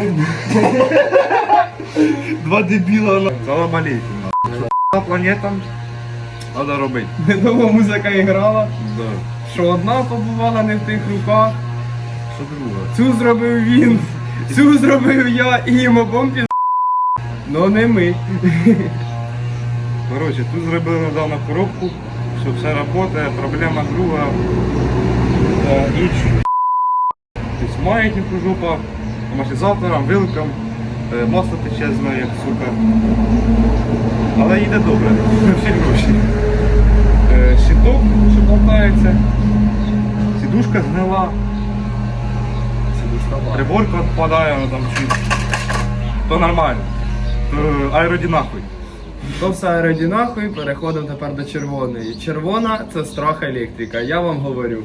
Два дебіла на. Салам. На планетам треба робити. Недовго музика грала, Да. що одна побувала не в тих руках, Що друге? цю зробив він, цю зробив я і їм обом піз... Ну не ми. Коротше, тут зробили недавно коробку, що все працює, проблема друга. Е, І чуть. Тобто маятнику жопа, амортизатором, вилкам, е, масло тече з нею, як сука. Але йде добре, всі гроші. Е, Щиток, що болтається, сідушка згнила, приборка відпадає, ну там чуть. То нормально. То аеродинахуй. То все раді нахуй, переходимо тепер до червоної. Червона це страх електрика, я вам говорю.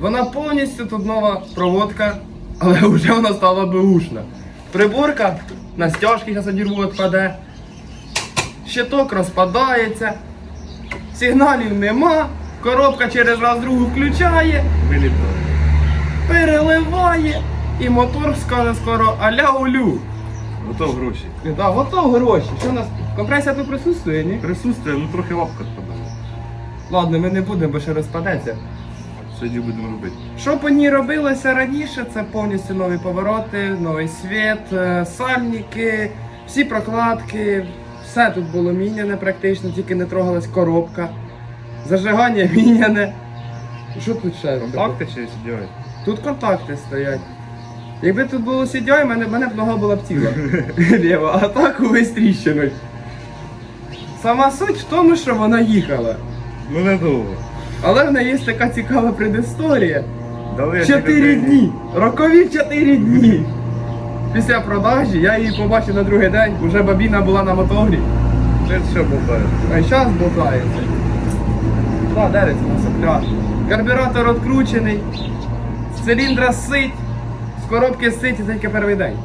Вона повністю тут нова проводка, але вже вона стала беушна. Приборка на стяжки зараз одірву відпаде. Щиток розпадається, сигналів нема, коробка через раз другу включає, переливає і мотор скаже скоро аля улю. Готов гроші. Так, готов гроші. Що у нас? Компресія тут присутствує, ні? Присутствує, ну трохи лапка відпадає. Ладно, ми не будемо, бо ще розпадеться. Сьогодні будемо робити. Що по ній робилося раніше, це повністю нові повороти, новий світ, е, сальники, всі прокладки, все тут було міняне практично, тільки не трогалась коробка. Зажигання міняне. Що тут ще? Контакти чи сидять? Тут контакти стоять. Якби тут було CDI, мене, мене б нога була б ціла. Лєва, а так увесь тріщиною. Сама суть в тому, що вона їхала. Ну недовго. Але в неї є така цікава предісторія. Дали Чотири дні. Рокові чотири дні. Після продажі я її побачив на другий день, уже бабіна була на моторі. Це все болтає. А зараз болтається. Два дереться на сопля. Карбюратор відкручений, з циліндра сить, з коробки сить і це тільки перший день.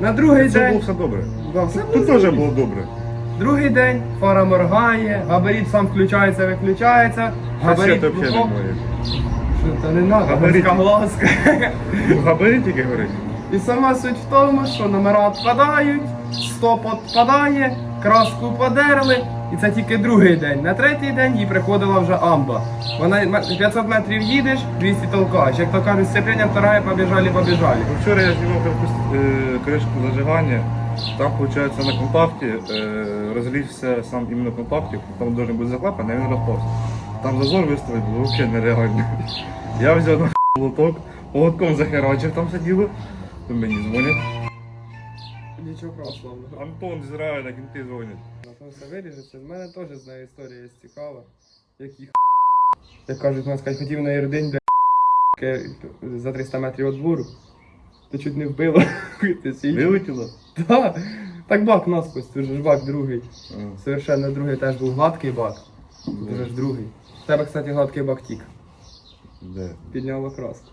На другий Це було день. все добре. Да, все Тут було теж було добре. Другий день фара моргає, габарит сам включається, виключається. Габарит Габарит взагалі немає. Що це не надо, Габарит. габаритка глазка. Ну, Габарит тільки говорить. І сама суть в тому, що номера відпадають, стоп відпадає, краску подерли, і це тільки другий день. На третій день їй приходила вже амба. Вона м- 500 метрів їдеш, 200 толкаєш. Як то кажуть, сцеплення вторая, побіжали, побіжали. Ну, Вчора я знімав е, кришку зажигання. Там, виходить, на контакті е, розлівся сам іменно контактик, там должен бути заклапаний, а він розпався. Там зазор виставити було взагалі нереально. Я взяв на лоток, молотком захерачив, там сиділо. Мені дзвонять. Нічого прошлого. Антон з Ізраїля, кінти дзвонять. Все виріжеться. В мене теж знаю історія є цікава. Як їх як кажуть, можна сказати, хотів на Ірдень, бля, за 300 метрів від двору. То чуть не вбило. Вилетіло? Да. Так бак наскось, це ж бак другий. А, Совершенно другий теж був гладкий бак. Це ж другий. В тебе, кстати, гладкий бак тік. Де? Підняв краску.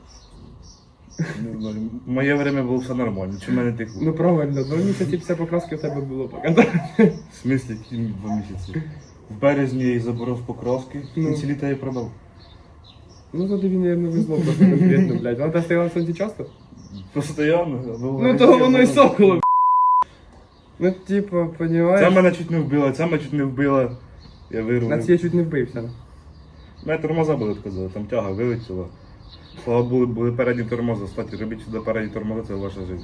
Не знаю. В моє время було все нормально. Чи в мене текло? Ну правильно, два місяці після покраски в тебе було поки. В смислі, які два місяці? В березні я її забрав з покраски, в Ну. кінці літа я продав. Ну то тобі, мабуть, везло просто конкретно, блядь. Вона тебе стояла в сонці часто? Постоянно. або Ну то воно і сохло. Ну, типу, Ця понімаєш? мене чуть не вбила, ця мене чуть не вбила. Я На вирвав. ці я чуть не вбився. Мене тормоза були відказали, там тяга вилетіла. Слава були, були передні тормоза. Кстати, робіть сюди передні тормоза, це ваша життя.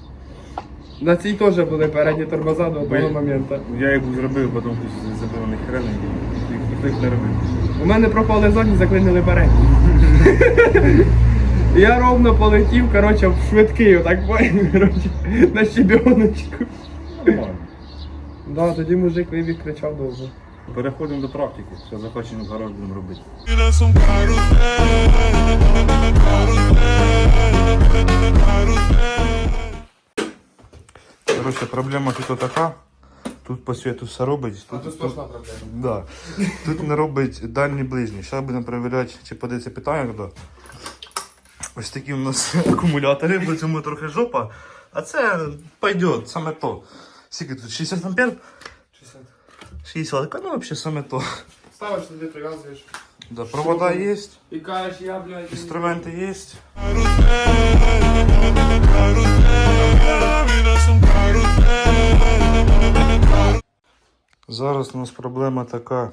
На цій теж були передні тормоза до того моменту. Я їх зробив, потім хтось забив на хрен і ніхто- їх не робив. У мене пропали задні, заклинили передні. Я ровно полетів, коротше, в швидкий, отак поняв, коротше, на щебіночку. Нормально. Да, тоді мужик вибіг, кричав довго. Переходимо до практики. Все, захочемо в гараж будемо робити. Короче, проблема тут така. Тут по світу все робить. Тут, проблема. Да. Тут не робить дальні ближні. Зараз будемо перевіряти, чи подається питання туди. Ось такі у нас акумулятори, в цьому трохи жопа. А це пойдет, саме то. Скільки тут? 60 ампер? 60. 60. Ну вообще саме то. Ставиш сюди, прив'язуєш. Да, провода є. І кажеш, я, блядь. Інструменти є. Зараз у нас проблема така.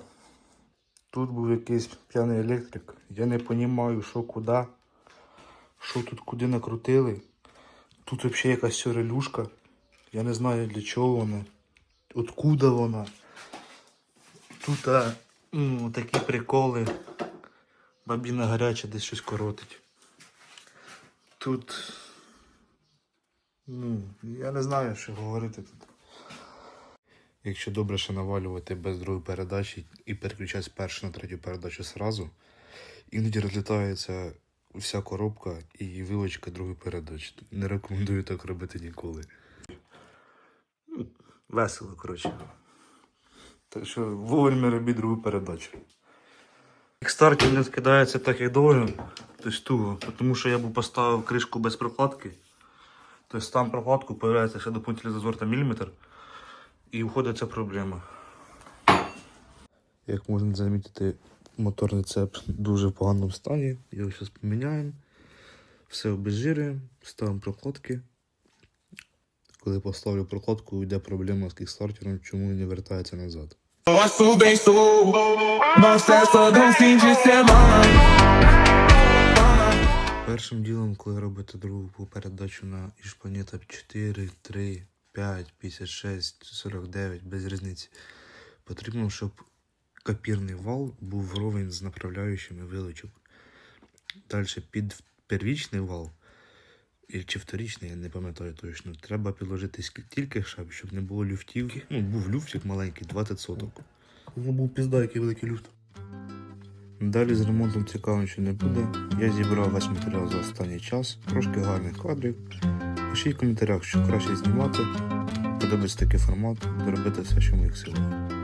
Тут був якийсь п'яний електрик. Я не розумію, що куди. Що тут куди накрутили. Тут взагалі якась сюрелюшка. Я не знаю для чого вона. Откуда вона. Тут а, ну, такі приколи. Бабіна гаряча десь щось коротить. Тут. Ну, я не знаю, що говорити тут. Якщо добре ще навалювати без другої передачі і переключати з першої на третю передачу зразу, іноді розлітається вся коробка і вилочка другої передачі. Не рекомендую так робити ніколи. Весело, коротше. Так що вовремя робіть другу передачу. Кікстартер не скидається так, як должен, тобто туго, тому що я був поставив кришку без прокладки. Тобто там прокладку появляється ще доповнительний зазор там міліметр. І виходить ця проблема. Як можна замітити, моторний цеп дуже в поганому стані. Його зараз поміняємо. Все обезжирюємо, ставимо прокладки. Коли поставлю прокладку, йде проблема з кікстартером, чому не вертається назад. Першим ділом, коли робите другу передачу на Ішпланета 4, 3, 5, 56, 49, без різниці, потрібно, щоб копірний вал був вровень з направляючими вилочок. Далі під первічний вал, чи вторічний, я не пам'ятаю точно, треба підложити стільки шаб, щоб не було люфтів. Ну, був люфтик маленький, 20 соток. Ну, був пізда, який великий люфт. Далі з ремонтом цікаво нічого не буде. Я зібрав весь матеріал за останній час, трошки гарних кадрів. Пишіть в коментарях, що краще знімати. Подобається такий формат, зробити все, що в моїх силах.